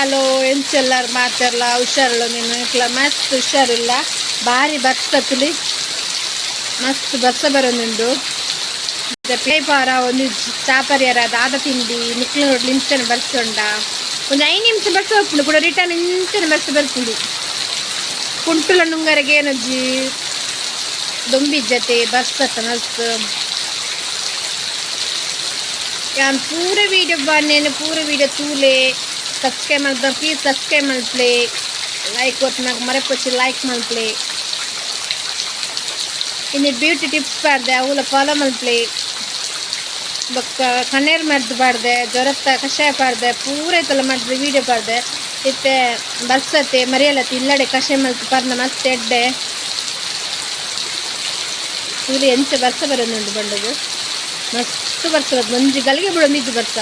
Hello ಎಂಚೆಲ್ಲಾರು ಮಾತೆಲ್ಲ ಹುಷಾರಲ್ಲ ನೀನು? ಇಕ್ಲ ಮಸ್ತ್ ಹುಷಾರಿಲ್ಲ. ಭಾರಿ ಬರ್ತತಲಿ ಮಸ್ತ್ ಬರ್ಸ ಬರೋನಿಂದು ಮತ್ತು ಪೇಪಾರ, ಒಂದು ಚಾಪರಿಯರ ದಾದ ತಿಂಡಿ ನಿಕ್ಲು ನೋಡ್ಲಿ ಇಂಚನೆ ಬರ್ಸೊಂಡ ಒಂದು ಐದು ನಿಮಿಷ ಬರ್ಸ ಹೋಗ್ಬಿಡು, ಕೂಡ ರಿಟರ್ನ್ ಇಂಚನೆ ಬರ್ಸ ಬರ್ತೀನಿ ಕುಂಟುಲ ನುಂಗರೆಗೆ ಏನಜ್ಜಿ ದೊಂಬಿಜ್ಜತೆ ಬರ್ಸತ್ತ ಮಸ್ತ್. ಯಾನ್ ಪೂರ ವೀಡಿಯೋ ಬಾನೇನು ಪೂರ ವೀಡಿಯೋ ತೂಲೆ. ಸಬ್ಸ್ಕ್ರೈಬ್ ಮಾಡ್ದ ಪ್ಲೀಸ್ ಸಬ್ಸ್ಕ್ರೈಬ್ ಮಲ್ಪ್ಲೆ ಲೈಕ್ ಕೊಟ್ಟು నాకు ಮರೆಪಚ್ಚಿ ಲೈಕ್ ಮಲ್ಪ್ಲೆ ಇನ್ನು ಬ್ಯೂಟಿ ಟಿಪ್ಸ್ ಪಾಡ್ದೆ ಅವಳ ಫಾಲೋ ಮಲ್ಪ್ಲೆ ಬೊಕ್ಕ ಕಣ್ಣೀರು ಮರ್ದು ಪಾಡ್ದೆ ಜ್ವರತ್ತ ಕಷಾಯ ಪಾಡ್ದೆ ಪೂರ ಐತಲ್ಲ ಮಾಡಿದ್ರೆ ವೀಡಿಯೋ ಪಾಡ್ದೆ ಇತ್ತೆ ಬರ್ಸತ್ತೆ ಮರಿಯಲತ್ತೆ ಇಲ್ಲಡೆ ಕಷಾಯ ಮಲ್ತು ಪಾರ್ನ ಮತ್ತೆ ಎಡ್ಡೆ. ಇಲ್ಲಿ ಎಂಚ ಬರ್ಸ ಬರೋದುಂಟು ಬಂಡದು. ಮಸ್ತ್ ಬರ್ಸ ಮಂಜು ಗಲಿಗೆ ಬಿಡೊಂದಿದ್ದು ಬರ್ಸ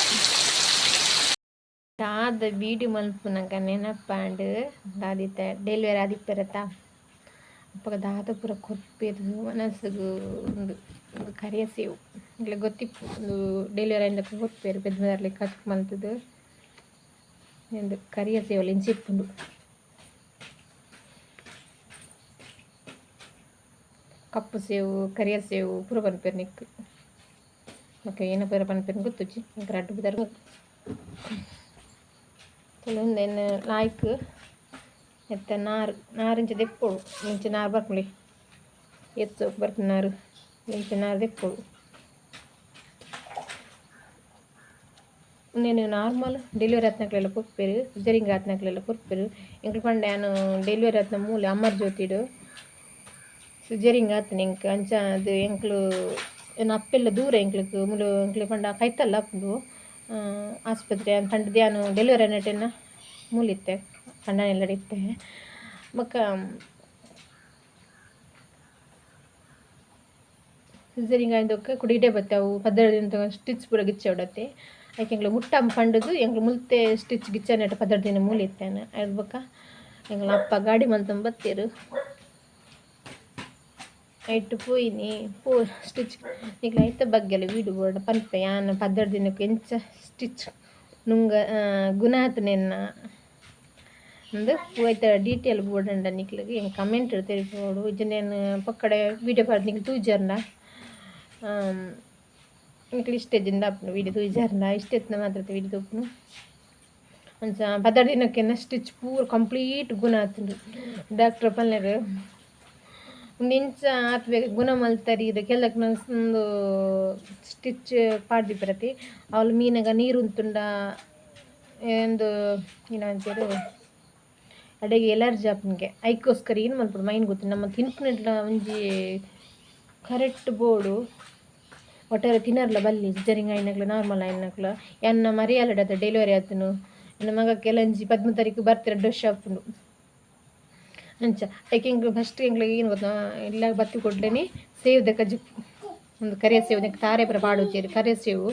ದಾದ ಬೀಡಿ ಮಲ್ಪುನಗ ನೆನಪಾಂಡ್ ದಾದಿತ್ತ ಡೆಲಿವರಿ ಆದಿಪ್ಪರತ್ತ ಅಪ್ಪಗ ದಾದ ಪೂರ ಕೊರ್ಪೆದು ಮನಸ್ಸಿಗೂ ಒಂದು ಒಂದು ಕರಿಯ ಸೇವು ಇಲ್ಲ ಗೊತ್ತಿಪ್ಪು ಒಂದು ಡೆಲಿವರಿ ಆಯ್ದ ಕೊರ್ಪೇರು ಪೆದ್ದರಲ್ಲಿ ಕಟ್ ಮಲ್ತದು ಒಂದು ಕರಿಯ ಸೇವಲ್ಲಿ ಇಂಚಿಪ್ಪುಂಡು ಕಪ್ಪು ಸೇವು ಕರಿಯ ಸೇವು ಪೂರ ಪನ್ಪೇರು ನಿಕ್ಕು ಮತ್ತೆ ಏನ ಪೇರ ಪನ್ಪೇರು ಗೊತ್ತುಚ್ಚಿ ఇంకా ರಡ್ಡು ಬಿದಾರು ಕೆಲವೊಂದೇನು ಲಾಯ್ಕ್ ಎತ್ತ ನಾರು ನಾರಿಂಚ ದೆಪ್ಪೋಳು ಇಂಚ ನಾರು ಬರ್ಕೊಳ್ಳಿ ಎತ್ತು ಬರ್ಕೊಂಡು ನಾರು ಇಂಚ ನಾರು ದೆಪ್ಪೋಳು నేను నార్మల్ డెలివరీ రత్నకులలో కొప్పారు సిజరింగ్ రత్నకులలో కొప్పారు ఇంక పండు నేను డెలివరీ రత్న మూల అమ్మర్ ಜ್ಯೋತಿಡು ಸಿಜರಿಂಗ್ ಆತನ ಇಂಕ ಅಂಚ ಅದು ಎಂಕ್ಲು ಏನು ಅಪ್ಪೆಲ್ಲ ದೂರ ಎಂಕ್ಲಿಗೆ ಮುಲು ಎಂಕ್ಲಿ ಪಂಡ ಕೈತಲ್ಲ ಅಪ್ಪು ಆಸ್ಪತ್ರೆ ಅಂತ ಪಂಡ ಧ್ಯಾನು ಡೆಲಿವರಿ ಅನ್ನಟೇನ ಮೂಲಿತ್ತೆ ಎಲ್ಲ ಇತ್ತೆ. ಮಕ್ಕ ಸಿಸರಿಂಗ್ ಆಯ್ದಕ್ಕೆ ಅವು ಬತ್ತಾವು ದಿನ ಸ್ಟಿಚ್ ಪೂರ ಗಿಚ್ಚ ಹೊಡತ್ತೆ. ಯಾಕೆ ಎಂಗ್ಳು ಮುಟ್ಟ ಪಂಡದು ಎಂಗ್ಳು ಮುಲ್ತೆ ಸ್ಟಿಚ್ ಗಿಚ್ಚ ನೆಟ್ಟ ದಿನ ಮೂಲಿತ್ತೇನೆ ಹೇಳ್ಬೇಕ ಎಂಗ್ಳ ಅಪ್ಪ ಗಾಡಿ ಮಂತಂಬ ಬತ್ತೇರು. ಐಟ್ ಪೋಯಿನಿ, ಪೋ ಸ್ಟಿಚ್. ಈಗ ಐತ ಬಗ್ಗೆಲ್ಲ ವೀಡು ಬೋರ್ಡ್, ಪನ್ಪೆ, ಯಾನ ಪದ್ದರ ದಿನಕ್ಕೆ ಎಂಚ ಸ್ಟಿಚ್ ನುಂಗ ಗುಣ ಆತನೆನ್ನ ಅಂದು ಹೋಯ್ತ ಡೀಟೇಲ್ ಬೋರ್ಡ್ ಅಂಡ ನಿಕ್ಲಿಗೆ. ಹೆಂಗೆ ಕಮೆಂಟ್ ಬೋರ್ಡು ಇದನ್ನೇನು ಪಕ್ಕಡೆ ವೀಡಿಯೋ ನಿಕ್ಲು ತೂಜರ್ನ ನಿಕ್ಲು ಇಷ್ಟೇ ಜಿಂದ ಅಪ್ಪನು ವೀಡಿಯೋ ತೂಜರ್ನ ಇಷ್ಟೆತ್ನ ಮಾತ್ರ ವೀಡಿಯೋ ತೂಪ್ನು ಅಂಚ ಪದರ ದಿನಕ್ಕೆ ಸ್ಟಿಚ್ ಪೂರ ಕಂಪ್ಲೀಟ್ ಗುಣ ಆತಂದು ಡಾಕ್ಟ್ರ್ ಪಲ್ಲೆರು ನಿಂಚ ಆತ್ಬೇಕು ಗುಣ ಮಲ್ತಾರಿ. ಇದು ಕೆಲಕ್ಕೆ ಒಂದು ಸ್ಟಿಚ್ ಪಾಡ್ದಿ ಬರತಿ. ಅವಳು ಮೀನಾಗ ನೀರು ಉಂತುಂಡ ಒಂದು ಏನಂತೀರು? ಅಡೆಗೆ ಎಲರ್ಜಿ ಆಪನ್ಗೆ ಐಕೋಸ್ಕರ ಏನು ಮಾಡ್ಬೋದು? ಮೈನ್ ಗೊತ್ತಿಲ್ಲ ನಮ್ಮ ತಿನ್ಕೊಂಡಿಲ್ಲ ಒಂಜಿ ಕರೆಕ್ಟ್ ಬೋರ್ಡು ಒಟ್ಟಾರೆ ತಿನ್ನರ್ಲ ಬಲ್ಲಿ ಜರಿಂಗ್ ಆಯ್ನಕ್ಲ ನಾರ್ಮಲ್ ಆಯ್ನಕ್ಲ ಎನ್ನ ಮರಿಯಾಲಡದ ಡೆಲಿವರಿ ಆತನು. ನನ್ನ ಮಗ ಕೆಲಂಜಿ ಪದ್ಮ ತಾರೀಕು ಬರ್ತೀರ ಡ್ರೆಸ್ ಹಾಕೊಂಡು ಅಂಚ ಎಂಗ್ಳು ಫಸ್ಟ್ ಎಂಗ್ಳಿಗೆ ಏನು ಗೊತ್ತ? ಇಲ್ಲ ಬತ್ತಿ ಕೊಡ್ಲೇನೆ ಸೇವ್ ದಕ್ಕ ಜಿಪ್ ಒಂದು ಕರಿಯ ಸೇವ್ ದಕ್ಕ ತಾರೆ ಪರ ಪಾಡೋಚೇರಿ ಕರಿಯ ಸೇವು.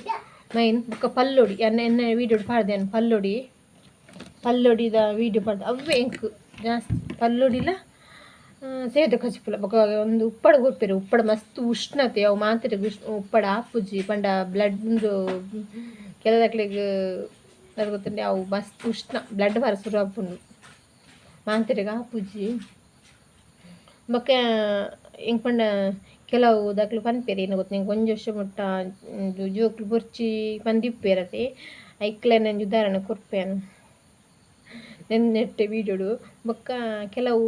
ಮೈನ್ ಬುಕ್ಕ ಪಲ್ಲೊಡಿ, ಎನ್ನ ಎನ್ನ ವೀಡಿಯೋ ಪಾಡ್ದೆ ಪಲ್ಲೊಡಿ. ಪಲ್ಲೊಡಿದ ವೀಡಿಯೋ ಪಾಡ್ದೆ. ಅವೇ ಎಂಕು ಜಾಸ್ತಿ. ಪಲ್ಲೊಡಿಲ ಸೇದು ಕಚಿಪುಲ ಬೊಕ ಒಂದು ಉಪ್ಪಡ ಗೊತ್ತಿರ ಉಪ್ಪಡ ಮಸ್ತ್ ಉಷ್ಣತೆ. ಅವು ಮಾತ್ರ ಉಪ್ಪಡ ಆಪುಜಿ ಪಂಡ ಬ್ಲಡ್ ಕೆಲದಕ್ಲಿಗೆ ಗೊತ್ತಂಡೆ ಅವು ಮಸ್ತ್ ಉಷ್ಣ. ಬ್ಲಡ್ ಬರ ಶುರು ಆಪುಂಡು ಮಾಂತರಿಗೆ ಆಪುಜಿ ಬೊಕ್ಕ ಎಂಕ್ ಪಂಡ ಕೆಲವು ದಾಖಲು ಪನ್ಪೇರು ಏನು ಗೊತ್ತ. ನಿಂಗೆ ವರ್ಷ ಮುಟ್ಟ ಜೋಕ್ಲು ಬೊರ್ಚಿ ಪಂದಿಪ್ಪೇರತೆ ಐಕ್ಲ ನಾನು ಉದಾಹರಣೆ ಕೊರ್ಪೇನು ನೆನ್ ನೆಟ್ಟೆ ವೀಡಿಯೋಡು. ಬೊಕ್ಕ ಕೆಲವು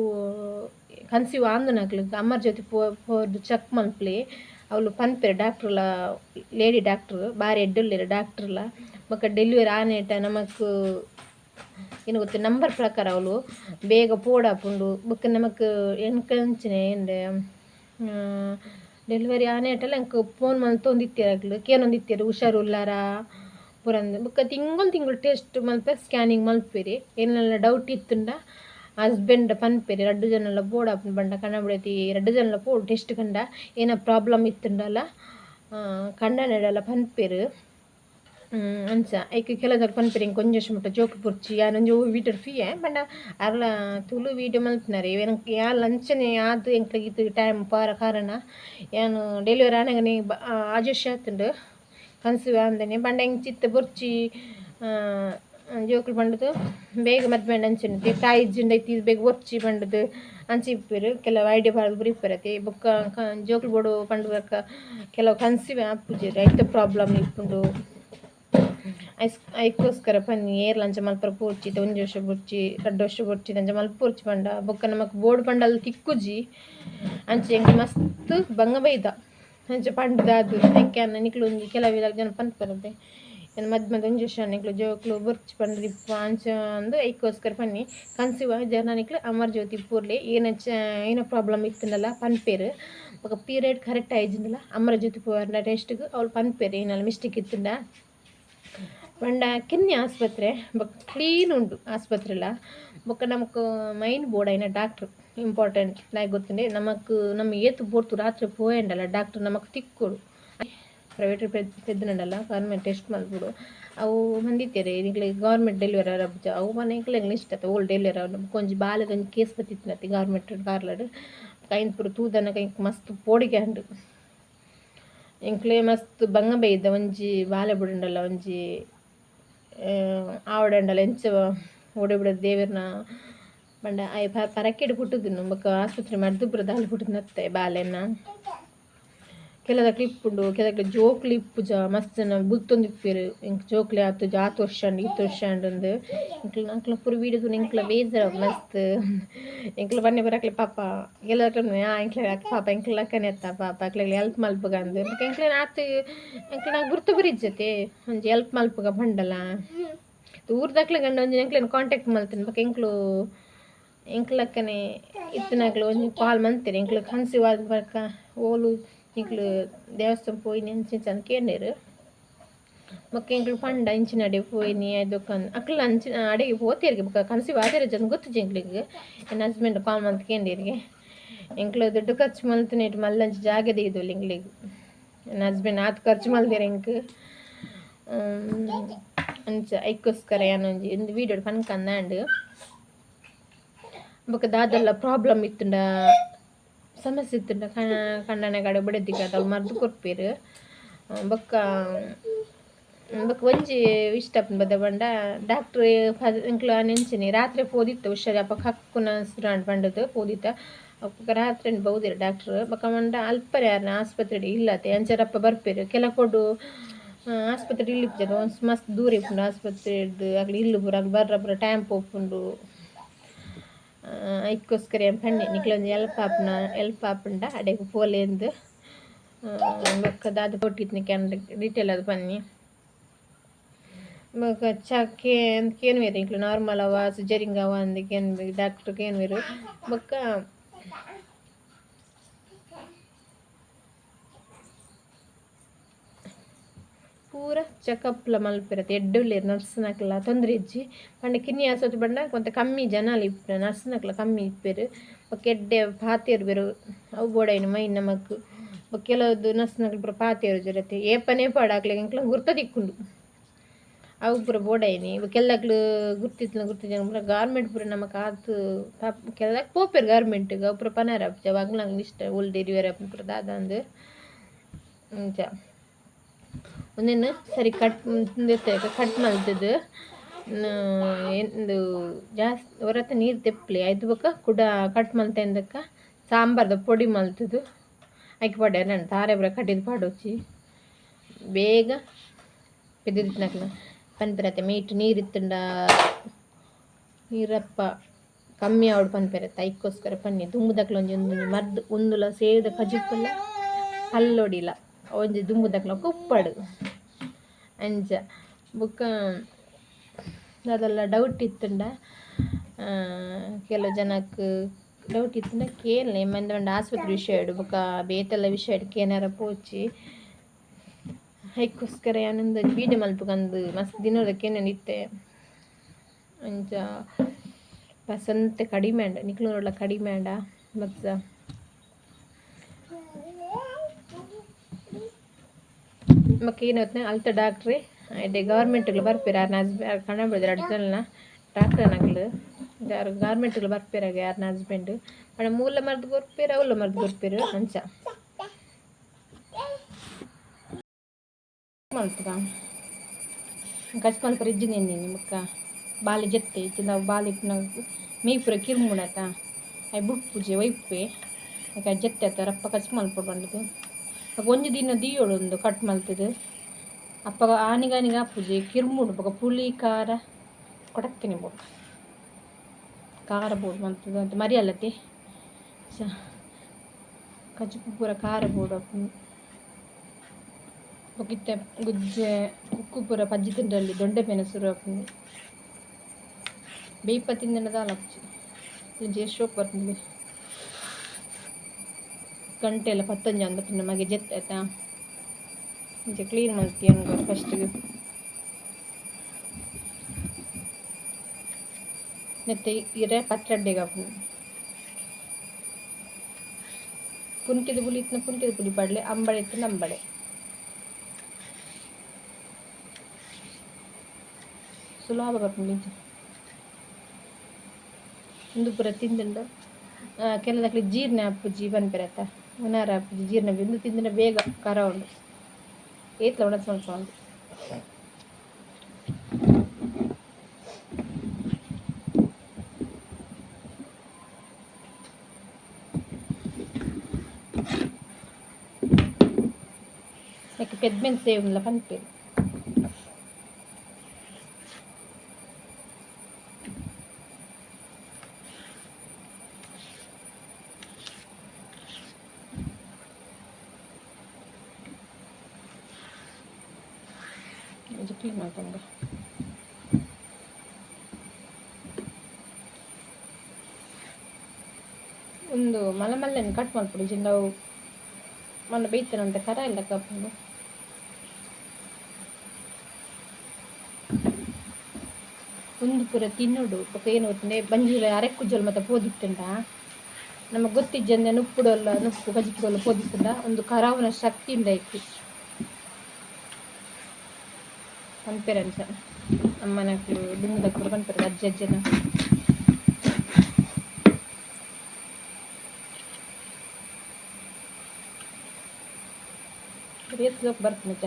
ಕನ್ಸೀವ್ ಆಂದನಕ್ಲು ಅಮ್ಮರ ಜೊತೆ ಪೋ ಪೋದು ಚೆಕ್ ಮಲ್ಪ್ಲೆ ಅವಳು ಪನ್ಪೆರ್ ಡಾಕ್ಟ್ರಲ, ಲೇಡಿ ಡಾಕ್ಟ್ರು, ಬಾರಿ ಎಡ್ಡೊಲ್ಲೆರು ಡಾಕ್ಟ್ರಲ, ಬೊಕ್ಕ ಡೆಲಿವರಿ ಆನೇಟ ನಮಕ್, ಏನು ಗೊತ್ತು, ನಂಬರ್ ಪ್ರಕಾರ ಅವಳು ಬೇಗ ಪೋಡಾಪುಂಡು ಬೊಕ್ಕ ನಮಕ್ ಎಂಕಂಚಿನೆ ಎಂದೆ ಡೆಲಿವರಿ ಆನೇಟಲ್ಲ ಎಂಕ್ ಫೋನ್ ಮನ್ ಕೇನೊಂದಿತ್ತೇರು ಹುಷಾರು ಉಲ್ಲಾರ ಪುರಂದು ಬುಕ್ಕ ತಿಂಗಳು ತಿಂಗಳು ಟೆಸ್ಟ್ ಮಲ್ಪ, ಸ್ಕ್ಯಾನಿಂಗ್ ಮಲ್ಪೇರಿ. ಏನೆಲ್ಲ ಡೌಟ್ ಇತ್ತುಂಡ ಹಸ್ಬೆಂಡ್ ಪನ್ಪೇರಿ, ರಡ್ಡು ಜನಲ ಬೋಡಾಪುಂಡು ಬಂಡ ಕಣ್ಣಬಿಡತಿ, ರಡ್ಡು ಜನಲ ಪೋಡು ಟೆಸ್ಟ್ ಕಂಡ, ಏನ ಪ್ರಾಬ್ಲಮ್ ಇತ್ತುಂಡಲ್ಲ ಕಂಡ ನೆಡಲ್ಲ ಪನ್ಪೇರು. ಅಂಚ, ಐಕ್ ಕೆಲದಾಗ ಪನ್ಪೇರಿ ಹಿಂಗೆ ಕೊಂಜೇಶ್ ಮಟ್ಟ ಜೋಕ್ ಪುರ್ಚಿ ಯಾನೊಂಜಿ ವೀಟರ್ ಫೀ ಪಂಡ ಅರ್ಲ ತುಳು ವೀಡಿಯೋ ಮಲ್ಪುನಾರೆ ಏನಕ್ಕೆ ಯಾ ಲಂಚನೆ ಆದ್ ಎಂಕ್ಲೆಗ್ ಇದು ಟೈಮ್ ಪಾರ ಕಾರಣ, ಏನು ಡೆಲಿವರಿ ಆನಗನೆ ಆಜೇಶ್ ಆತುಂಡು. ಕನ್ಸೀವ್ ಆಂದನೆ ಪಂಡ ಎಂಕ್ ಚಿತ್ತ ಬುರ್ಚಿ ಜೋಕುಲು ಪಂಡದು ಬೇಗ ಮದ್ವೆ ಅಂಚಿನತಿ ತಾಯಿ ಇಜ್ಜಿಂಡ ಐತಿ ಬೇಗ ಒರ್ಚಿ ಪಂಡದು ಅಂಚಿ ಇಪ್ಪರು ಕೆಲವು ಐಡಿಯಾ ಭಾಳ ಬುರಿ ಇಪ್ಪರತಿ ಬೊಕ್ಕ ಜೋಕುಲು ಬೋಡು ಪಂಡು ಕೆಲವು ಕನಸಿವೆ ಆಪುಜೆರ್ ಐತ ಪ್ರಾಬ್ಲಮ್ ಇಪ್ಪುಂಡು ಐಸ್ ಐಕೋಸ್ಕರ ಪನ್ನಿ ಏರ್ ಲಂಚ ಮಲ್ಪರ ಪೂರ್ಚಿ ಒಂಜಿ ವರ್ಷ ಬುರ್ಚಿ ರಡ್ಡು ವರ್ಷ ಬುರ್ಚಿ, ಅಂಚ ಮಲ್ಪ ಪೂರ್ಚಿ ಪಂಡ ಬೊಕ್ಕ ನಮಕ್ ಬೋರ್ಡ್ ಪಂಡಲ್ ತಿಕ್ಕುಜಿ, ಅಂಚೆ ಹೆಂಗೆ ಮಸ್ತ್ ಬಂಗ ಬೈದ. ಅಂಚೆ ಪಂಡದಾದು ಎಂಕೆ ಅನ್ನ ನಿಕ್ಲು ಒಂಜಿ ಕೆಲವು ಜನ ಪನ್ಪರದೆ ಏನು ಮದ್ ಮದ್ ಒಂಜಿ ವರ್ಷ ನಿಕ್ಲು ಜೋಕ್ಲು ಬೊರ್ಚಿ ಪಂಡ ಇಪ್ಪ ಅಂಚ ಅಂದು ಐಕೋಸ್ಕರ ಪನ್ನಿ ಕನ್ಸಿವ ಜನ ನಿಕ್ಲು ಅಮರ್ ಜ್ಯೋತಿ ಪೂರ್ಲೆ ಏನ ಚ ಏನ ಪ್ರಾಬ್ಲಮ್ ಇತ್ತಂದಲ್ಲ ಪನ್ಪೇರು ఒక పీరియడ్ కరెక్ట్ అయ్యిందిలా అమరజ్యోతి పోవారు టెస్ట్కి వాళ్ళు పనిపేరు ఈయన మిస్టేక్ ఇస్తుండ ಬಂಡ ಕಿನ್ನಿ ಆಸ್ಪತ್ರೆ ಬೊಕ್ಕ ಕ್ಲೀನ್ ಉಂಡು ಆಸ್ಪತ್ರೆಲ ಬೊಕ್ಕ ನಮಕ್ ಮೈನ್ ಬೋರ್ಡ್ అయిన ಡಾಕ್ಟ್ರ್ ಇಂಪಾರ್ಟೆಂಟ್ ಲಾಯ್ ಗೊತ್ತುಂಡೆ ನಮಕ್ ನಮ್ಮ ಏತು ಬೋರ್ತು ರಾತ್ರಿ ಪೋಯಂಡಲ್ಲ ಡಾಕ್ಟ್ರ್ ನಮಕ್ ತಿಕ್ಕೊಡು ಪ್ರೈವೇಟ್ ಪೆದ್ದನಂಡಲ್ಲ ಗೌರ್ಮೆಂಟ್ ಟೆಸ್ಟ್ ಮಲ್ಪುಡು ಅವು ಮಂದಿತ್ತೇರೆ ನಿಕ್ಲೆ ಗೌರ್ಮೆಂಟ್ ಡೆಲಿವರಿ ರಬ್ಜ ಅವು ಮನೆಗ್ಲ ಇಷ್ಟ ಓಲ್ಡ್ ಡೆಲಿವರಿ ಅವ್ರು ಕೊಂಚ ಬಾಲಗೊಂದು ಕೇಸ್ ಬತ್ತಿತ್ತಿನತಿ ಗೌರ್ಮೆಂಟ್ ಕಾರ್ಲಡ್ ಕೈನ್ ಪುರ ತೂದನ ಕೈಕ್ ಮಸ್ತ್ ಪೋಡಿಗೆ ಹಂಡು ಎಂಕ್ಲೆ ಮಸ್ತ್ ಬಂಗ ಬೈದ ಒಂಜಿ ಬಾಲೆ ಬುಡಂಡಲ್ಲ ಒಂಜಿ ಆವಡಂಡಲ ಎಂಚ ಓಡೆ ದೇವ್ರನ್ನ. ಮಂಡ ಪಂಡ ಐ ನಮ್ಮಕ್ಕ ಆಸ್ಪತ್ರೆ ಪುರ ದಾಲಿ ಪುಟ್ಟುದು ನತ್ತೆ ಬಾಲೆನ. ಕೆಲದ ಕ್ಲಿಪ್ ಉಂಡು ಕೆಲದ ಜೋಕ್ಲಿ ಇಪ್ಪುಜ ಮಸ್ತ್ ಜನ ಬುತ್ತೊಂದಿಪ್ಪೆರ್ ಇಂಕ್ ಜೋಕ್ಲಿ ಆತು ಆತು ವರ್ಷ ಇತ್ತು ವರ್ಷ ಉಂಡು ಇಂಕ್ಲ ಅಂಕ್ಲ ಪೂರ ವೀಡಿದು ಇಂಕ್ಲ ಬೇಜಾರ ಮಸ್ತ್. ಇಂಕ್ಲ ಬನ್ನಿ ಬರಕ್ಲೆ ಪಾಪ. ಕೆಲದ ಆ ಇಂಕ್ಲ ಪಾಪ ಇಂಕ್ಲ ಅಕ್ಕನೆ ಎತ್ತ ಪಾಪ. ಅಕ್ಲೆಗ್ಲ ಹೆಲ್ಪ್ ಮಲ್ಪಗ ಅಂದು. ಇಂಕ್ಲ ಆತು ಇಂಕ್ಲ ನಾ ಗುರ್ತು ಬರಿಜ್ಜತೆ ಒಂಜಿ ಹೆಲ್ಪ್ ಮಲ್ಪಗ ಬಂಡಲ. ಊರ್ದಕ್ಲೆ ಗಂಡ ಒಂಜಿ ಇಂಕ್ಲೇನು ಕಾಂಟ್ಯಾಕ್ಟ್ ಮಲ್ತೀನಿ ಬಕ್ಕ ಎಂಕ್ಲು ಎಂಕ್ಲಕ್ಕನೆ ಇತ್ತನಾಗ್ಲು ಒಂಜಿ ಕಾಲ್ ಮಂತೀನಿ ಎಂಕ್ಲು ಹನ್ಸಿ ವಾದ ಬರ್ಕ, ಓಲು ಇಂಕ್ಲು ದೇವಸ್ಥಾನ ಪೋಯಿನಿ ಅಂಚಿನ ಕೇಂಡೇರು ಬೊಕ್ಕ ಎಂಕ್ಲು ಪಂಡ ಇಂಚಿನ ಅಡೆ ಪೋಯಿನಿ ಅದೊಕ್ಕ ಅಕ್ಲ ಅಂಚಿನ ಅಡೆಗೆ ಪೋತೇರಿಗೆ ಬೊಕ್ಕ ಕನಸಿ ವಾದಿರ ಜನ ಗೊತ್ತು ಎಂಕ್ಲಿಗೆ ನನ್ನ ಹಸ್ಬೆಂಡ್ ಕಾಲ್ ಮಂತ್ ಕೇಂಡೇರಿಗೆ ಎಂಕ್ಲು ದುಡ್ಡು ಖರ್ಚು ಮಲ್ತನೇಟ್ ಮಲ್ಲಂಚಿ ಜಾಗ ಇದು ಇಂಗ್ಲಿಗೆ ನನ್ನ ಹಸ್ಬೆಂಡ್ ಆತು ಖರ್ಚು ಮಲ್ದಿರ ಇಂಕ್ ಅಂಚ ಐಕ್ಕೋಸ್ಕರ ಏನೊಂಜಿ ಒಂದು ವೀಡಿಯೋ ಪನ್ಕಂದಾಂಡ್ ಬೊಕ ದಾದಲ್ಲ ಪ್ರಾಬ್ಲಮ್ ಇತ್ತುಂಡ, ಸಮಸ್ಯೆ ಇತ್ತುಂಡ ಕಂಡನೆ ಕಡೆ ಬಡದಿಗೆ ಅದು ಮರ್ದು ಕೊರ್ಪೇರು ಬೊಕ್ಕ ಬೊಕ್ಕ ಒಂಜಿ ಇಷ್ಟ ಬದ ಬಂಡ ಡಾಕ್ಟ್ರ್ ಇಂಕ್ಲ ನೆಂಚಿನಿ, ರಾತ್ರಿ ಪೋದಿತ್ತ ಹುಷಾರಿ ಅಪ್ಪ ಕಕ್ಕುನ ಸುರಾಂಡ್ ಬಂಡದು ಪೋದಿತ್ತ. ರಾತ್ರಿ ಬೌದಿರ ಡಾಕ್ಟ್ರ್ ಬೊಕ್ಕ ಮಂಡ ಅಲ್ಪರೆ ಯಾರನ್ನ ಆಸ್ಪತ್ರೆ ಇಲ್ಲತೆ ಅಂಚರಪ್ಪ ಬರ್ಪೇರು. ಕೆಲ ಕೊಡು ಆಸ್ಪತ್ರೆ ಇಲ್ಲಿ ಮಸ್ತ್ ದೂರ ಇಪ್ಪುಂಡು ಆಸ್ಪತ್ರೆಡ್ ಅಕ್ಲೆ ಇಲ್ಲು ಪೂರ ಬರ್ರ ಪೂರ ಟೈಮ್ ಪೋಪುಂಡು ಐಕ್ಕೋಸ್ಕರ ಏನು ಪಂಡೆ ನಿಕ್ಲೊಂದು ಎಲ್ಪ್ ಆಪ್ನ ಎಲ್ಪ್ ಆಪುಂಡ ಅಡೆಗ್ ಪೋಲೆಂದು ಬೊಕ್ಕ ದಾದ ಕೊಟ್ಟಿತ್ನಿ ಕ್ಯಾನ್ ಡೀಟೇಲ್ ಅದು ಪನ್ನಿ ಬೊಕ ಚಕ್ಕೆ ಕೇನು ವೇರು ಇಂಕ್ಲು ನಾರ್ಮಲ್ ಅವ ಸಿಜರಿಂಗ್ ಅವ ಅಂದ್ ಕೇನ್ ಡಾಕ್ಟರ್ ಕೇನು ವೇರು ಬೊಕ್ಕ ಪೂರ ಚೆಕಪ್ಲ ಮಲ್ಪಿರತ್ತೆ ಎಡ್ಡುಲ್ಲೇರು ನರ್ಸ್ನಕ್ಲ ತೊಂದರೆ ಇಜ್ಜಿ. ಪಂಡ ಕಿನ್ನಿ ಆಸೋತು ಬಂಡ ಕೊಂತ ಕಮ್ಮಿ ಜನ ಇಪ್ಪು ನರ್ಸ್ನಕ್ಲ ಕಮ್ಮಿ ಇಪ್ಪೇರು. ಬೊಕ್ಕ ಎಡ್ಡೆ ಪಾತಿಯರು ಬೇರು, ಅವು ಬೋಡೈನು ಮೈ ನಮಕ್ ಕೆಲವದು ನರ್ಸ್ನಕ್ಲ ಪೂರ ಪಾತಿಯರು ಜೊರತೆ. ಏಪನೇ ಪಾಡಾಕ್ಲೆ ಇಂಕ್ಲ ಗುರ್ತ ತಿಕ್ಕೊಂಡು. ಅವು ಪೂರ ಬೋಡೈನಿ ಕೆಲ್ಲಕ್ಲು ಗುರ್ತಿತ್ಲ ಗುರ್ತಿಜ ಪೂರ ಗಾರ್ಮೆಂಟ್ ಪೂರ ನಮಕ್ ಆತು ಕೆಲ್ಲಕ್ ಪೋಪೇರು ಗಾರ್ಮೆಂಟ್ಗೆ ಅವು ಪೂರ ಪನಾರ ಅಪ್ಪ ಇಷ್ಟ ಓಲ್ಡ್ ಅಪ್ಪ ಪೂರ ದಾದಂದು. ಇಂಚ ಒಂದೇನು ಸರಿ ಕಟ್ ಕಟ್ ಮಲ್ತದ್ದು ಎಂದು ಜಾಸ್ತಿ, ಹೊರತ ನೀರು ತೆಪ್ಪಲಿ ಐದು ಬಕ್ಕ ಕುಡ ಕಟ್ ಮಲ್ತೆ ಅಂದಕ್ಕ, ಸಾಂಬಾರ್ದ ಪೊಡಿ ಮಲ್ತದ್ದು ಆಯ್ಕೆ ಪಾಡ್ಯ, ನಾನು ತಾರೆ ಬರ ಕಟ್ಟಿದ ಪಾಡೋಚಿ. ಬೇಗ ಬೆದಿರಿತ್ನಕ್ಲ ಪನ್ಪಿರತ್ತೆ, ಮೀಟ್ ನೀರಿತ್ತುಂಡ ನೀರಪ್ಪ, ಕಮ್ಮಿ ಆವಡು ಪನ್ಪಿರತ್ತೆ. ಐಕ್ಕೋಸ್ಕರ ಪನ್ನಿ ದುಂಬುದಕ್ಲ ಒಂಜಿ ಒಂದು ಮರ್ದು ಒಂದುಲ ಸೇದ ಕಜಿಪ್ಪಲ್ಲ ಹಲ್ಲೊಡಿಲ ಒಂಜಿ ದುಂಬುದಕ್ಲ ಕುಪ್ಪಡು. ಅಂಜ. ಬೊಕ್ಕ, ಅದೆಲ್ಲ ಡೌಟ್ ಇತ್ತುಂಡ. ಕೆಲವು ಜನಕ್ಕೆ ಡೌಟ್ ಇತ್ತುಂಡ, ಕೇಳಲೆ. ಮಂದ ಆಸ್ಪತ್ರೆ ವಿಷಯ ಬೊಕ್ಕ ಬೇತೆಲ್ಲ ವಿಷಯ ಕೇನಾರ ಪೋಚಿ. ಅದಕ್ಕೋಸ್ಕರ ಏನಂದ ಬೀಡೆ ಮಲ್ಪಗಂದು ಮಸ್ತ್ ದಿನದಕ್ಕೆ ನಿತ್ತೆ ಅಂಜ ಪಸಂತೆ ಕಡಿಮೆ ಅಂಡ ನಿಕ್ಲೂರೊಳ ಕಡಿಮೆ ಅಂಡ ಮತ್ತು ಏನು ಹೊತ್ತಿನ ಅಲ್ತ ಡಾಕ್ಟ್ರಿ ಎಡ್ಡೆ ಗೌರ್ಮೆಂಟ್ಗಳು ಬರ್ಪೀರ ಹಸ್ಬೆಂಡ್ ಕಣ ಬಿಡಿದ್ರೆ ಜನ ಡಾಕ್ಟರ್ ನಗ್ಲು ಯಾರು ಗೌರ್ಮೆಂಟ್ಗಳು ಬರ್ಪೇರಾಗ ಯಾರನ್ನ ಹಸ್ಬೆಂಡ್ ಮೇಡಮ್ ಮೂಲ ಮರ್ದು ಬರ್ಪೇರ ಅವಲ್ಲ ಮರ್ದು ಬರ್ಪೇರು ಅಂಚ. ಮಲ್ತದ ಕಚ್ಕೊಂಡು ಫ್ರಿಜ್ ನಿನ್ನೆ ನಿಮ್ಮಕ್ಕ ಬಾಲೆ ಜತ್ತೆ ಇಚ್ಚಿಂದ ಬಾಲಿ ಮೀಪುರ ಕಿರ್ಮುಣತ ಐ ಬುಟ್ ಪೂಜೆ ಒಯ್ಪೆ ಯಾಕೆ ಜತ್ತೆ ಆತ, ರಪ್ಪ ಕಚ್ ಮಲ್ಪೊಡು ಬಂಡದು ಒಂಜಿ ದಿನ ದೀಯೋಳು ಒಂದು ಕಟ್ ಮಲ್ತದೆ. ಅಪ್ಪ ಆನಿಗಾನಿಗ ಪೂಜೆ ಕಿರ್ಮುಡು ಬೊಕ ಪುಳಿ, ಖಾರ ಕೊಡಕ್ಕೆನೆ ಬೋಡು ಖಾರ ಬೋಡು ಮಲ್ತದೆ ಅಂತ ಮರಿ ಅಲ್ಲತೆ ಚ ಪೂರ ಖಾರ ಬೋಡು ಬೊಕಿತ್ತೆ ಗುಜ್ಜೆ, ಉಕ್ಕು ಪೂರ ಪಜ್ಜಿ ತಿಂಡಲ್ಲಿ ದೊಡ್ಡ ಮೆಣಸುರು ಅಪ್ಪು ಬೇಯ್ಪ ತಿಂದಿನದ ಲಕ್ಷ ಬರ್ತೀನಿ ಬರ್ತದೆ. ಗಂಟೆ ಎಲ್ಲ ಪತ್ತೊಂಜಿ ಅಂದ ಮಗೆ ಜೆತ್ ಆಯ್ತಾ? ಮುಂಚೆ ಕ್ಲೀನ್ ಮಾಡ್ತೀಯ ಹಂಗೆ ಫಸ್ಟಿಗೆ ಮತ್ತೆ ಇರೆ ಪತ್ರಡ್ಡೆಗೆ ಹಾಕು. ಪುನ್ಕಿದ ಪುಲಿ ಇತ್ತು ಪುನ್ಕಿದ ಪುಲಿ ಪಡಲೆ ಅಂಬಳೆ ಇತ್ತು ಅಂಬಳೆ. ಸುಲಭ ಬರ್ತೀನಿ ಒಂದು ಪೂರ ತಿಂದುಂಡು ಕೆಲದಕ್ಕೆ ಜೀರ್ಣ ಆಪುಜಿ ಬನ್ಪಿರತ್ತ ಉನಾರ ಆಪುಜಿ ಜೀರ್ಣ ಒಂದು ತಿಂದಿನ ಬೇಗ ಖಾರ ಉಂಡು ಏತ್ಲ ಉಣ ಸ್ವಲ್ಪ ಉಂಡು ಯಾಕೆ ಪೆದ್ದ ಮೆಣಸೆ ಉಂಡ್ಲ ಇದು ಕ್ಲೀನ್ ಮಾಡ್ಕೊಂಡೆ ಒಂದು ಕಟ್ ಮಾಡ್ಬಿಡಿ ಜಿಂಡವು ಮಲ್ಲ ಬೇಯ್ತಾನಂತೆ ಕರ ಇಲ್ಲ ಕಪ್ಪು ಒಂದು ಪೂರ ತಿನ್ನುಡು, ಪಕ್ಕ ಏನು ಗೊತ್ತಂದ್ರೆ ಬಂಜಿಲ ಕುಜ್ಜಲ್ ಮತ್ತೆ ಪೋದಿತ್ತಂಡ. ನಮಗೆ ಗೊತ್ತಿಜ್ಜಂದೆ ನುಪ್ಪುಡಲ್ಲ, ನುಪ್ಪು ಕಜಿಕಿಡಲ್ಲ ಪೋದಿತ್ತಂಡ. ಒಂದು ಕರಾವನ ಶಕ್ತಿಯಿಂದ ಇತ್ತು. ಪನ್ಪೆರ್ ಅನ್ಸ ಅಮ್ಮನಕ್ಲು ದುಂಗದಕ್ಕರು ಪನ್ಪೆರ್ ಅಜ್ಜ ಅಜ್ಜನ ಎತ್ತೋಕೆ ಬರ್ತೀನಿ ಚ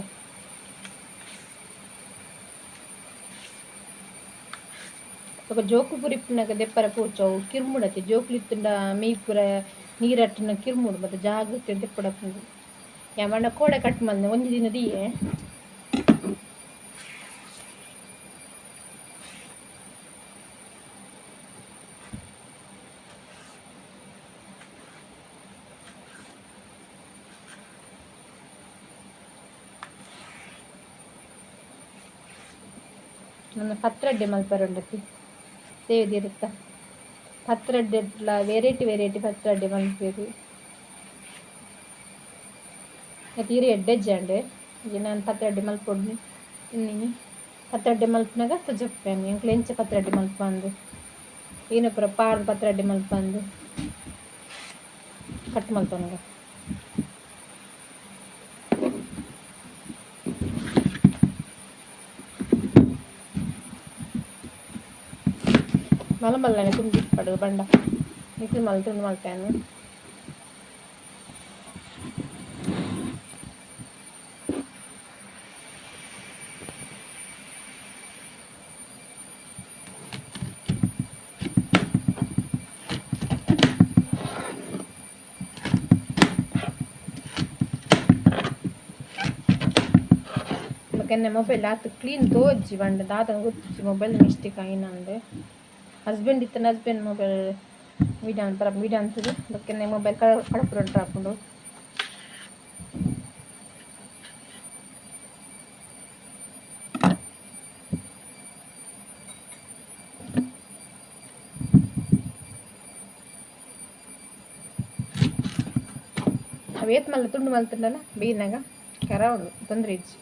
ఒక జోకు పురిప్పినాక దెప్పర కూర్చోవు కిరుముడు అయితే జోకులు ఇస్తుండ మీ పుర ನೀರಟ್ಟಿನ ಕಿರ್ಮುಡು ಮತ್ತೆ ಜಾಗೃತಿ ದೆಪ್ಪಡಪ್ಪು ಯಾಮಣ್ಣ ಕೋಡೆ ಕಟ್ ಮಂದೆ ಒಂದು ದಿನದಿಯೇ ನನ್ನ ಪತ್ರಡ್ಡೆ ಮಲ್ಪರೊಂಡತಿ. ಸೇವ್ದಿರುತ್ತ. ಪತ್ರಡ್ಡೆ ವೆರೈಟಿ ವೆರೈಟಿ ಪತ್ರಡ್ಡೆ ಮಲ್ಪೇರು ತೀರಿ ಎಡ್ಡೆಜ್ಜಂಡೆ ಈಗ ನಾನು ಪತ್ರಡ್ಡೆ ಮಲ್ಪೊಡ್ನಿ ಇನ್ನಿನಿ ಪತ್ರಡ್ಡೆ ಮಲ್ಪಿನಾಗ ತಜಪ್ಪಾನೆ ಎಂಕ್ಲೆ ಎಂಚ ಪತ್ರಡ್ಡೆ ಮಲ್ಪ ಅಂದು ಏನಪ್ಪರ ಪಾರ್ದು ಪತ್ರಡ್ಡೆ ಮಲ್ಪ ಅಂದು ಕಟ್ మళ్ళీ మళ్ళీ కుంగి పడదు బండ ఇప్పుడు మళ్ళీ తిండి మళ్ళాను ಮೊಬೈಲ್ ಮೊಬೈಲ್ ಆತು ಕ್ಲೀನ್ ತೋಜಿ ಬಂಡ ದಾದ ಗೊತ್ತಿಜ್ಜಿ ಮೊಬೈಲ್ ಮಿಸ್ಟೇಕ್ ಆಯ್ನಂದು ಹಸ್ಬೆಂಡ್ ಇತ್ತು ಹಸ್ಬೆಂಡ್ ಮೊಬೈಲ್ ಮೀಡಿಯಾ ಅಂತಾರ ಮೀಡಿಯಾ ಅಂತದ್ದು ಅದಕ್ಕೆ ಮೊಬೈಲ್ ಕಡಪುರ ಹಾಕೊಂಡು ಅವೇತ್ ಮಲ್ಲ ತುಂಡು ಮಲ್ತಿರ್ಲಲ್ಲ ಬೀನಾಗ ಕೆರ ಉಂಡು ತೊಂದರೆ ಇಜ್ಜಿ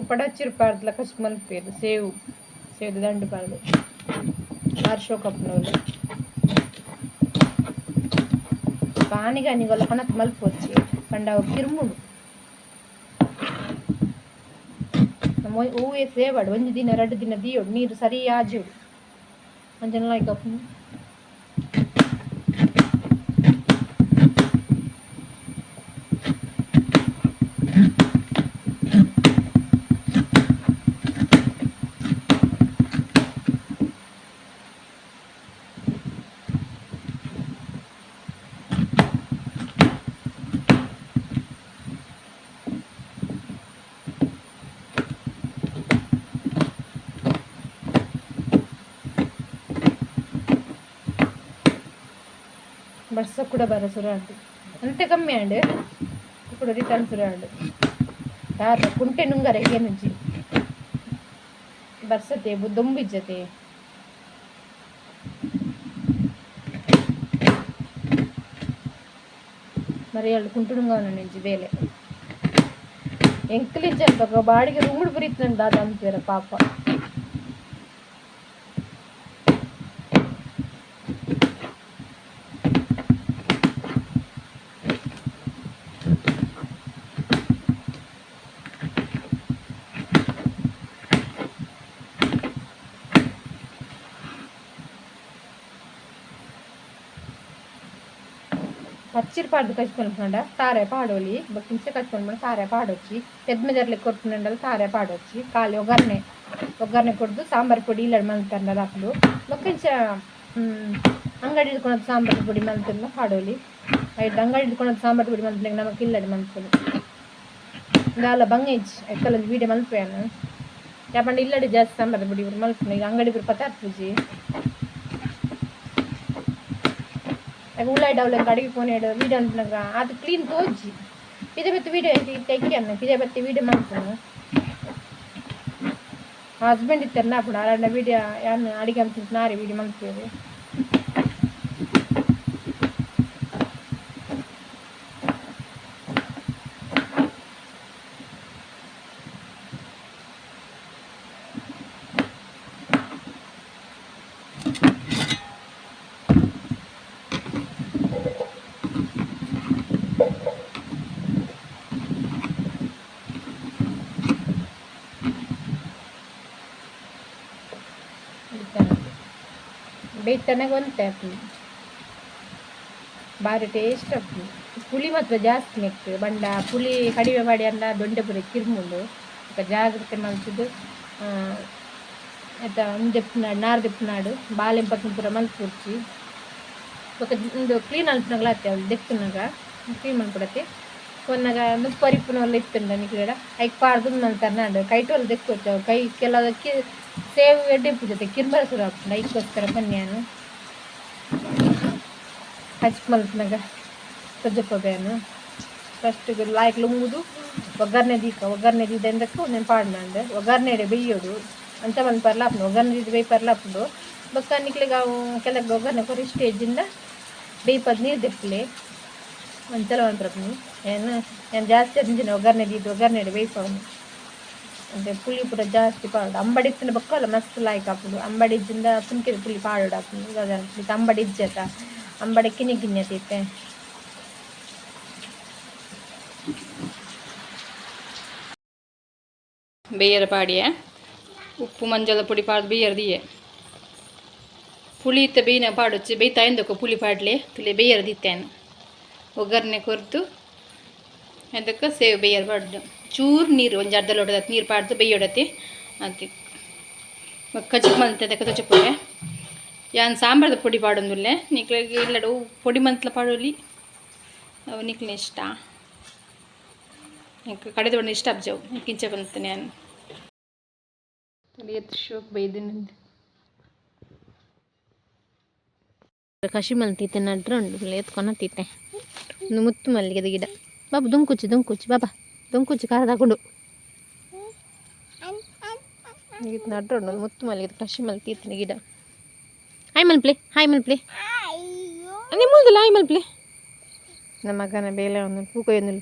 ఉప్పడచ్చిరుపార్దు లెక్క మలిపేరు సేవ్ సేవ్ దండు పాడు ఆర్షో కప్నోళ్ళు పాని కానీ వాళ్ళ కొనత మలుపు వచ్చి పండ ಕಿರುಮುಡು ಹೂ ಸೇವಾಡು ಒಂದು ದಿನ ಎರಡು ದಿನ ದಿಯೋಡು ನೀರು ಸರಿ ಆಜೋಡು ಅಂಜನ ಲೈಕ್ బస్సు కూడా బర సురాడు అంతే కమ్మి అండి ఇప్పుడు రిటర్న్ సురాడు ಯಾರು ಕುಂಟೆ ನುಂಗರ ಏನುಂಚಿ ಬರ್ಸತೆ ದೊಂಬಿಜ್ಜತೆ మరి వాళ్ళు కుంటుడుగా నుంచి వేలే ఎంకలించాలి ఒక బాడికి రూముడు పురిస్తున్నాడు దాదా అంతేరా పాప ಚಿರ್ಪಾಡ್ದು ಕಚ್ಕೊಂಡ್ಕೊಂಡ ತಾರೆ ಪಾಡೋಲಿ ಹಿಂಸೆ ಕಚ್ಕೊಂಡ್ಬಂದು ತಾರೆ ಪಾಡೊಚ್ಚಿ ಪೆದ್ದ ಮೆದರ್ಲೆ ಕೊರ್ಕೊಂಡಲ್ಲಿ ತಾರೆ ಪಾಡೊಚ್ಚಿ ಖಾಲಿ ಒಗ್ಗರಣೆ ಒಗ್ಗರಣೆ ಕೊಡ್ದು ಸಾಂಬಾರು ಪುಡಿ ಇಲ್ಲ ಮಂತಂಡ ಹಾಕ್ಲು ಬೊಕ್ಕಿಂಚ ಅಂಗಡಿ ಹಿಡ್ಕೊಳೋದು ಸಾಂಬಾರು ಪುಡಿ ಮಂತಂದ ಪಾಡೋಲಿ ಆಯ್ತು ಅಂಗಡಿ ಹಿಡ್ಕೊಳೋದು ಸಾಂಬಾರು ಪುಡಿ ಮಂತ ನಮಗೆ ಇಲ್ಲಡಿ ಮಂತ್ಕೊಂಡು ದಾಲ ಬಂಗೇಜ್ ಎತ್ತಲೊಂದು ವೀಡಿಯೋ ಮಲ್ಪೇನು ಯಾಕಂದ್ರೆ ಇಲ್ಲಡಿ ಜಾಸ್ತಿ ಸಾಂಬಾರು ಪುಡಿ ಮಲ್ಪು ಈಗ ಅಂಗಡಿ ಪತ್ತೆ ಹತ್ತು ಪೂಜಿ ಉಳ್ಳಾಡಿ ಅವಳ ಅಡಿಗೆ ಫೋನ್ ಹೇಳು ವೀಡಿಯೋ ಅಂತಾಗ ಅದು ಕ್ಲೀನ್ ತೋಜಿ ಇದೇ ಬತ್ತಿ ವೀಡಿಯೋ ಐತಿ ತೆಗಿ ಅನ್ನ ಇದೇ ಬತ್ತಿ ವೀಡಿಯೋ ಮಾಡ್ತಾನೆ ಹಸ್ಬೆಂಡ್ ಇರ್ತಾರೆ ನಾ ಕೂಡ ಬೇಯ್ತನಾಗ ಒಂದು ಆಗ್ತದೆ ಭಾರಿ ಟೇಸ್ಟ್ ಆಗ್ತದೆ ಪುಳಿ ಮಾತ್ರ ಜಾಸ್ತಿ ನೆಕ್ತು ಬಂಡ ಪುಳಿ ಕಡಿಮೆ ಮಾಡಿ ಅಂದ ದೊಂಡೆ ಪುರಿ ಕಿರ್ಮುಂಡು. ಈಗ ಜಾಗ್ರತೆ ಮಲ್ಸಿದ್ದು ಆಯ್ತಾ ಒಂದೆಪ್ಪನಾಡು ದೆಪ್ಪನಾಡು ನಾರು ದೆಪ್ಪನಾಡು ಬಾಳೆ ಪತ್ನ ಪೂರ ಮಲ್ಪುರ್ಚಿ. ఒక ಒಂದು ಕ್ಲೀನ್ ಅನ್ಪನಾಗಲ ಅತ್ತೆ ಅವ್ಳು ದೆಪ್ಪನಾಗ ಕ್ಲೀನ್ ಮಾಡ್ಕೊಡತ್ತೆ ಕೊನ್ನಾಗ ಒಂದು ಪರಿಪುನ ಒಲ್ಲ ಇತ್ತುಂಡ ನಿಕ್ಲೇಡ ಐಕ್ ಪಾಡ್ದು ಮಲ್ತಾರ ನಾಡು ಕೈಟ್ ಒಲ್ಲ ದೆಕ್ಕೊಚ್ಚ ಕೈ ಕೆಲದಕ್ಕೆ ಸೇವ್ ಎಡ್ಡೆ ಪೂಜತೆ ಕಿರ್ಬರ ಸುರ ಆಗ್ತದೆ ಐಕ್ಕೋಸ್ಕರ ಬನ್ನಿಯಾನು ಹಚ್ ಮಲ್ಪನಾಗ ಸಜ್ಜಪ್ಪಬೇನು ಫಸ್ಟ್ ಲಾಯ್ಕ್ ಲುಂಗುದು ಒಗ್ಗರಣೆ ದೀಕ ಒಗ್ಗರಣೆ ದಿದ್ದಕ್ಕೆ నేను పాడినండి ಒಗ್ಗರಣೆ ಬೇಯೋಡು ಅಂತ ಒಂದು ಪರ್ಲಾಪ್ನು ಒಗ್ಗರಣೆ ದಿದ್ದು ಬೇಯಿ ಪರ್ಲಾಪ್ದು ಬೊಕ್ಕ ನಿಕ್ಲಿಗೆ ಅವು ಕೆಳಗೆ ಒಗ್ಗರಣೆ ಕೊರಿ ಸ್ಟೇಜಿಂದ ಬೇಯ್ಪದ್ ನೀರು ದೆಪ್ಪಲೆ ಒಂದು ಚಲೋ ಅಂತಾರೆ ಏನು ಜಾಸ್ತಿ ಅದನ್ನ ಒಗ್ಗರಣೆ ಇದ್ದು ಒಗ್ಗರಣೆ ಬೇಯಿಸೋನು ಅಂದರೆ ಪುಳಿ ಪೂರ ಜಾಸ್ತಿ ಪಾಡು ಅಂಬಡಿತ್ತಿನ ಬಕ್ಕಲ್ಲ ಮಸ್ತ್ ಲಾಯ್ಕ್ ಹಾಕುದು ಅಂಬಡಿಜ್ಜಿಂದ ತುಂಬಿದ ಪುಳಿ ಪಾಡು ಹಾಕುದು ಇದಾದ ಅಂಬಡಿಜ್ಜತ ಅಂಬಡಿ ಕಿನಿ ಗಿನ್ನೆ ತೀತೆ ಬೇಯರ ಪಾಡಿಯ? ಉಪ್ಪು ಮಂಜಳ ಪುಡಿ ಪಾಡು ಬೇಯರ್ದಿಯೆ? ಪುಳಿ ಇತ್ತ ಬೇಯಿನ ಪಾಡೊಚ್ಚಿ ಬೇಯ್ತಾಯಿಂದಕ್ಕ ಪುಳಿ ಪಾಡ್ಲೆ? ತುಲೆ ಬೇಯರ್ದಿತ್ತೇನು. ಒಗ್ಗರಣೆ ಕೊರ್ತು ಅದಕ್ಕೆ ಸೇವೆ ಬೇಯರ್ಬಾರ್ದು ಚೂರು ನೀರು ಒಂದು ಅರ್ಧ ಲೋಟದ ನೀರು ಪಾಡ್ದು ಬೇಯೋಡತ್ತೆ ಅದಕ್ಕೆ ಕಚಕ್ ಮಲ್ತದೆ ಕಚಕ್ ಪೊಡೆ. ಯಾನ್ ಸಾಂಬಾರದ ಪುಡಿ ಪಾಡೊಂದುಲ್ಲೆ ನಿಕ್ಲಿಗೆ ಇಲ್ಲಡು ಪೊಡಿ ಮಂತ್ಲ ಪಾಡೋಲಿ ಅವು ನಿಕ್ಲಿನ ಇಷ್ಟ. ನಿಕ್ಕ ಕಡೆದ ಒಣ ಇಷ್ಟ ಅಬ್ಜವು. ಕಿಂಚ ಬಂತಾನೆ ನಾನು ಎತ್ತು ಶೋಕ್ ಬೈದಿನಂದು ಕಷಿ ಮಲ್ತಿತ್ತೆ ನಡ್ರೆ ಉಂಡು ತೀತೆ. ಮುತ್ತು ಮಲ್ಲಿಗೆದ ಗಿಡ. ಬಾಬು ದುಂಕುಚ್ಚು ದುಂಕುಚ್ಚು ಬಾಬಾ. ದುಂಕುಚ್ಚು ಖಾರ ತಗೊಂಡು ಇದು ನಡ್ರ ಉಂಡು ಒಂದು ಮುತ್ತು ಮಲ್ಲಿಗೆದ ಕಸಿ ಮಲ್ತಿತ್ತೆ ಗಿಡ. ಹಾಯ್ ಮಲ್ಪ್ಲೆ. ಹಾಯ್ ಮಲ್ಪ್ಲೆ. ನಿಮ್ಮಲ್ದಲ್ಲ ಹಾಯ್ ಮಲ್ಪ್ಲೆ. ನಮ್ಮ ಮಗನ ಬೇಲೆ ಒಂದು ಪೂಕೊಯ್ಯೊಂದು